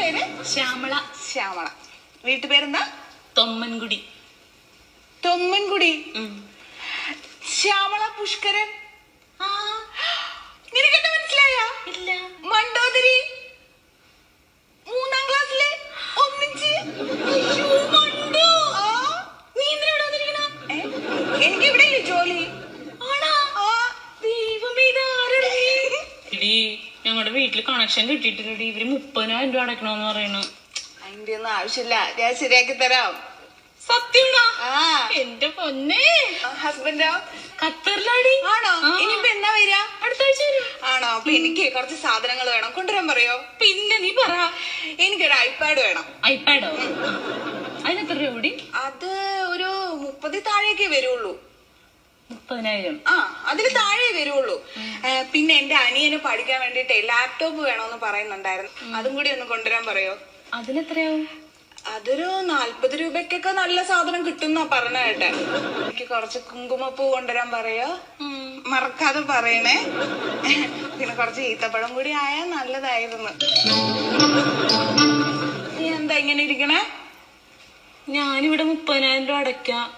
പേര്? ശ്യാമള. ശ്യാമള. വീട്ടുപേരെന്താ? തൊമ്മൻകുടി. തൊമ്മൻകുടി? ശ്യാമള പുഷ്കരൻ? നിനക്കെന്താ മനസ്സിലായ? ഇല്ല. മണ്ടോദരി? മൂന്നാം ക്ലാസ്സിലെ ഒന്നിച്ച്? എനിക്ക് ഇവിടെ ജോലി? ആണാ? ആ, ദൈവമേ, ഇതാരെടി? ഞങ്ങളുടെ വീട്ടിൽ കണക്ഷൻ കിട്ടിയിട്ടില്ലടി. ഇവർ മുപ്പതിനായിരം രൂപ അടക്കണോന്ന് പറയണു. അതിന്റെ ഒന്നും ആവശ്യമില്ല. ഞാൻ ശരിയാക്കി തരാം. സത്യമാണോ? എന്റെ പൊന്നെ. ഹസ്ബൻഡോ ഖത്തറിലാടി. ആണോ. ഇനിയിപ്പോ എന്നാ വരാ അടുത്ത ആഴ്ച ആണോ? അപ്പൊ എനിക്ക് കുറച്ച് സാധനങ്ങൾ വേണം. കൊണ്ടുവരാൻ പറയോ? പിന്നെ നീ പറ. എനിക്കൊരു ഐപാഡ് വേണം. ഐപാഡോ അതിനെത്ര രൂപ അത് ഒരു മുപ്പതി താഴേക്കേ വരുള്ളൂ. മുപ്പതിനായിരം. ആ അതിന് താഴെ വരുള്ളൂ പിന്നെ എന്റെ അനിയന് പഠിക്കാൻ വേണ്ടിട്ടേ ലാപ്ടോപ്പ് വേണമെന്ന് പറയുന്നുണ്ടായിരുന്നു. അതും കൂടി ഒന്ന് കൊണ്ടുവരാൻ പറയോ? അതിനെത്രയാവും അതൊരു നാല്പത് രൂപയ്ക്കൊക്കെ നല്ല സാധനം കിട്ടുന്ന പറഞ്ഞ കേട്ടെ. എനിക്ക് കുറച്ച് കുങ്കുമപ്പൂ കൊണ്ടുവരാൻ പറയോ? മറക്കാതെ പറയണേ. പിന്നെ കുറച്ച് ഈത്തപ്പഴം കൂടി ആയാൽ നല്ലതായിരുന്നു. നീ എന്താ ഇങ്ങനെ ഇരിക്കണേ? ഞാനിവിടെ മുപ്പതിനായിരം രൂപ അടയ്ക്കാം.